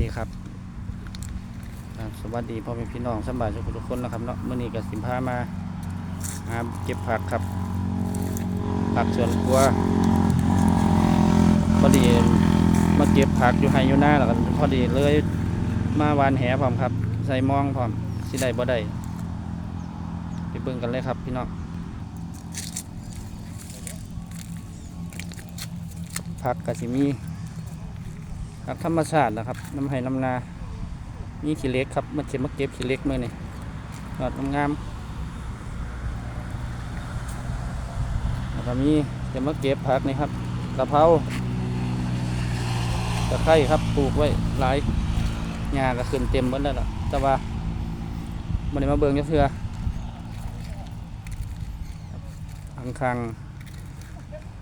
ดีครับครับสวัสดีพ่อแม่พี่น้องสบายทุกทุกคนนะครับเนาะมื่อนี้กับสิมพามาหาเก็บผักครับ ผักสวนครัวพอดีมาเก็บผักอยู่ไฮอยู่หน้าแล้วกันพอดีเลยมาวานแหพร้อมครับ ใส่มองพร้อมสิได้บ่ได้ไปเบิ่งกันเลยครับพี่น้องผักกะสิมี ครับธรรมชาตินะครับน้ำไห้น้ำนามีขี้เล็กครับมาเก็บมาเก็บขี้เล็กมื่อนี่ยอดงามแล้วก็มีเก็บมาเก็บผักนี่ครับกะเพราตะไคร้ครับปลูกไว้หลายหญ้าก็ขึ้นเต็มหมดแล้วล่ะแต่ว่ามันได้มาเบิ่งจักเทื่ออังคัง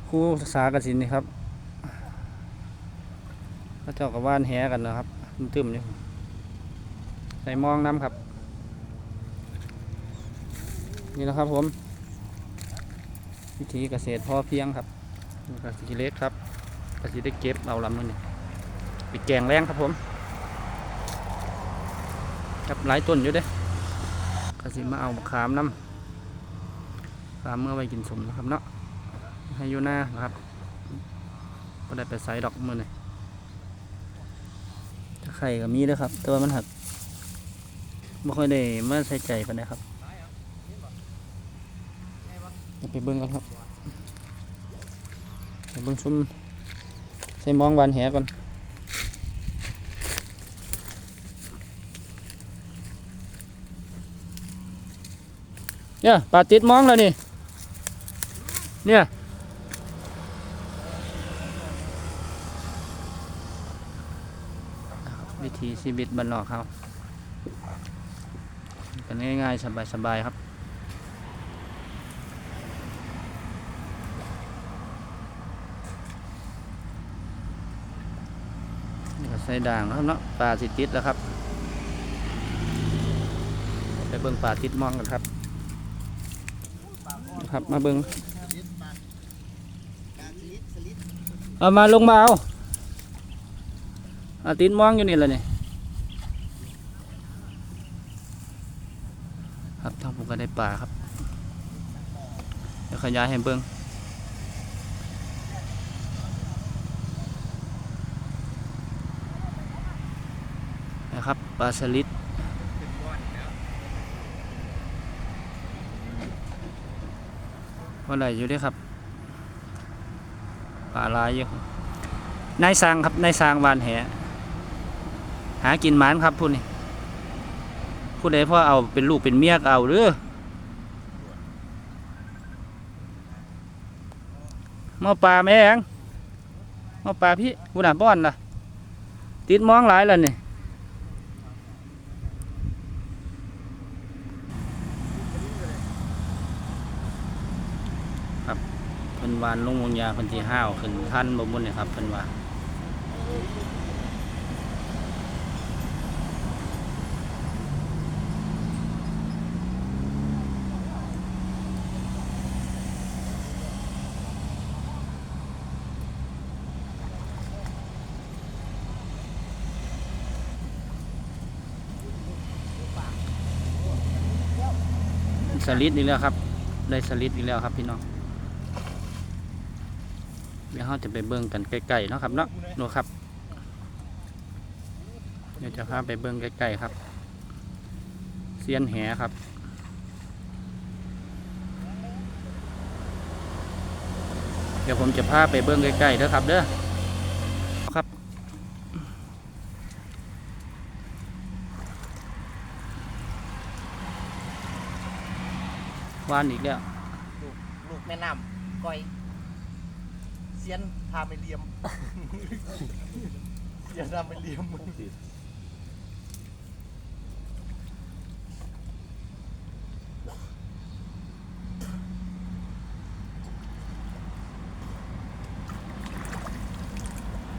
คู่ศึกษากสินนี่ครับ พระเจ้ากับว่านแหกันนะครับตึมๆอยู่ใส่มองน้ำครับ นี่นะครับผม วิธีเกษตรพอเพียงครับนี่ก็สีเล็กครับก็สีได้เก็บเอาลำนั่นนี่ไปแกงแรงครับผมครับหลายต้นอยู่เด้ก็สิมาเอาขามน้ำขามเมื่อไว้กินสมนะครับเนาะให้ยูหน้านะครับก็ได้ไปใส่ดอกมือนี่ ไข่ก็มีด้วยครับ แต่ว่ามันหักไม่ค่อยได้มาใส่ใจปานใดครับไปเบิ้งกันครับไปเบิ้งซุ้มใส่มองบานแหก่อนเนี่ยปลาติดมองแล้วนี่เนี่ย วิถี ชีวิตบ้านนอกเขากันง่ายๆ สบายๆ ครับ นี่ก็ใส่ด่างแล้วครับเนาะปลาสิติดแล้วครับ ไปเบิ่งปลาติดมองกันครับ ครับมาเบิ่งเอามาลงมาเอาอาตินมองอยู่นี่แหละนี่ครับ ป่าครับเดี๋ยวขยายให้เบิ้งนะครับปลาสลิดว่าไหนอยู่ด้วยครับปลาลายอยู่นายสางครับนายสางวานแหหากินหมานครับพูดนี่ผู้ใดพ่อเอาเป็นลูกเป็นเมียกเอาหรือ มาปลาแม่งมาปลาพี่กูน่ะป้อนล่ะ ติดมองหลายแล้วนี่ครับเพิ่นวานลงวงยาเพิ่นที่ห้าวขึ้นท่านบ่มุนนี่ครับเพิ่นว่า สลิดอีกแล้วครับ ได้สลิดอีกแล้วครับพี่น้องเดี๋ยวเราจะไปเบิ่งกันใกล้ๆเนาะครับเนาะโนครับ เดี๋ยวจะพาไปเบิ่งใกล้ๆครับเซียนแหครับเดี๋ยวผมจะพาไปเบิ่งใกล้ๆเด้อครับเด้อ ครับ วานอีกแล้วลูกลูกแม่น้ำก้อยเซียนพาไปเลียม เซียนพาไปเลียม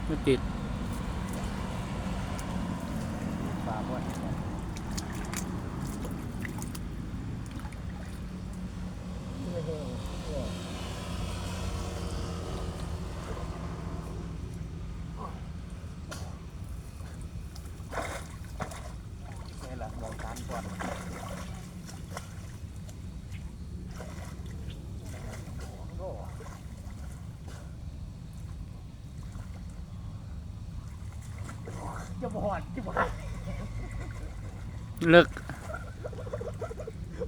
ไม่ติด ปลาบ้วน ก่อนโอ้ จะบอดจะบอดเลิก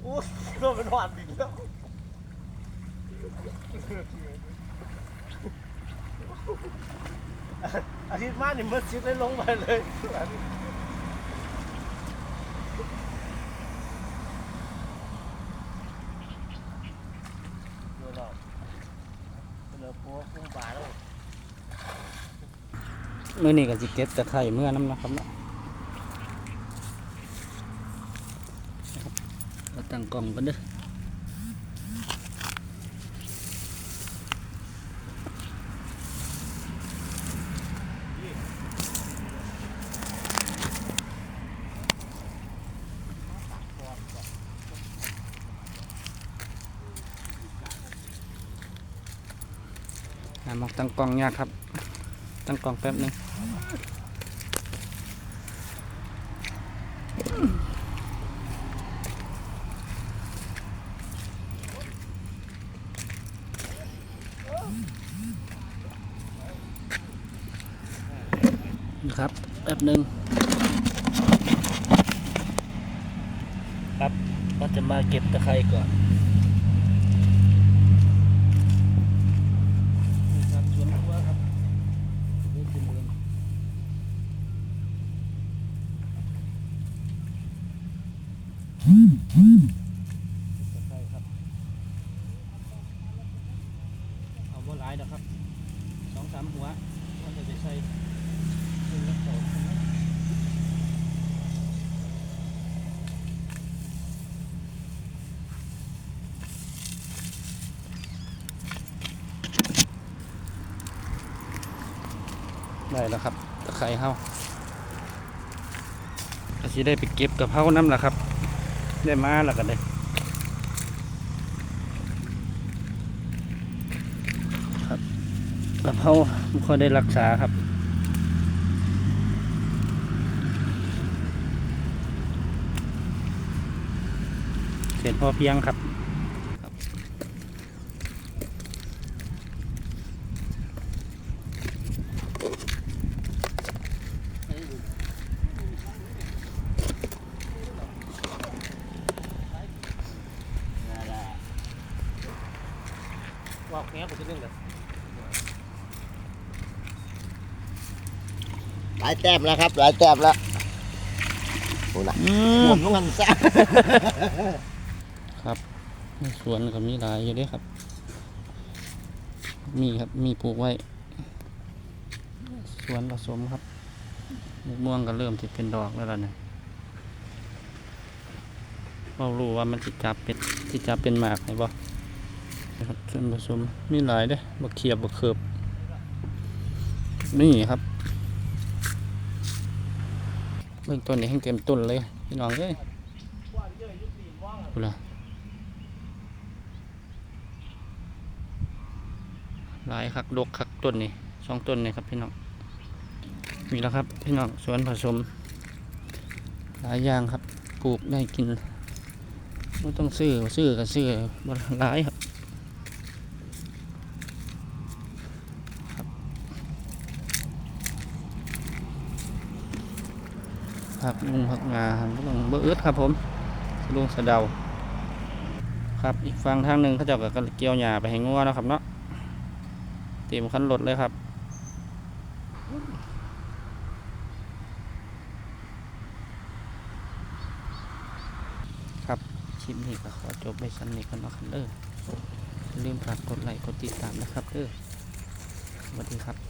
โอ้โดนเป็นหวานดิแล้วอาทิตย์มานี่มืดชิดเลยลงไปเลยดูเราเหลือปัวกุ้งปลาแล้ว มื้อนี้ก็สิเก็บตะไครเมื่อน้ำนะครับเนาะเราตั้งกล่องกันเด้อมองตั้งกล้องยากครับ ตั้งกล้องแป๊บนึงนะครับแป๊บนึงครับก็จะมาเก็บตะไคร้ก่อน บ่หลายนะครับสองสามหัวก็จะไปใส่หนึ่งแล้วสองได้แล้วครับตะไคร้เฮาก็สิได้ไปเก็บกับเฮาน้ำละครับ ได้มาแล้วก็ได้ครั กับเฮาบ่ค่อยได้รักษาครับเสร็จพอเพียงครับว่าแง่ผมจะเรื่องเลย หลายแต้มแล้วครับหลายแต้มแล้วโอ้ละอืผมมต้องกันซะครับในสวนก็มีหลายอยู่เด้วยครับ มีครับมีปลูกไว้ สวนผสมครับมะม่วงก็เริ่มที่เป็นดอกแล้วล่ะเนี่ยเรารู้ว่ามันจิจับเป็นจิจับเป็นหมากไหนบ่ครับส่วนผสมมีหลายเด้บักเขียบบักเขือบนี่ครับ เบื้องต้นนี้ให้เต็มต้นเลยพี่น้องเอ้ยดูละหลายคักดกคักต้นนี่สองต้นนี่ครับพี่น้องมีแล้วครับพี่น้องสวนผสม หลายอย่างครับปลูกได้กินไม่ต้องซื้อซื้อก็ซื้อบ่หลายครับ ผักลุงผักงาครับบ่ต้องเบอร์ดครับผมลุงสะเดา ครับอีกฝั่งทางหนึ่งเขาจะกับเกี่ยวหญ้าไปให้งัวแล้วครับเนาะเตรีมคันรถเลยครับครับคลิปนี้ก็ขอจบไปสันนี้ก่อนนะครับเด้อลืมฝากกดไลค์กดติดตามนะครับเด้อสวัสดีครับ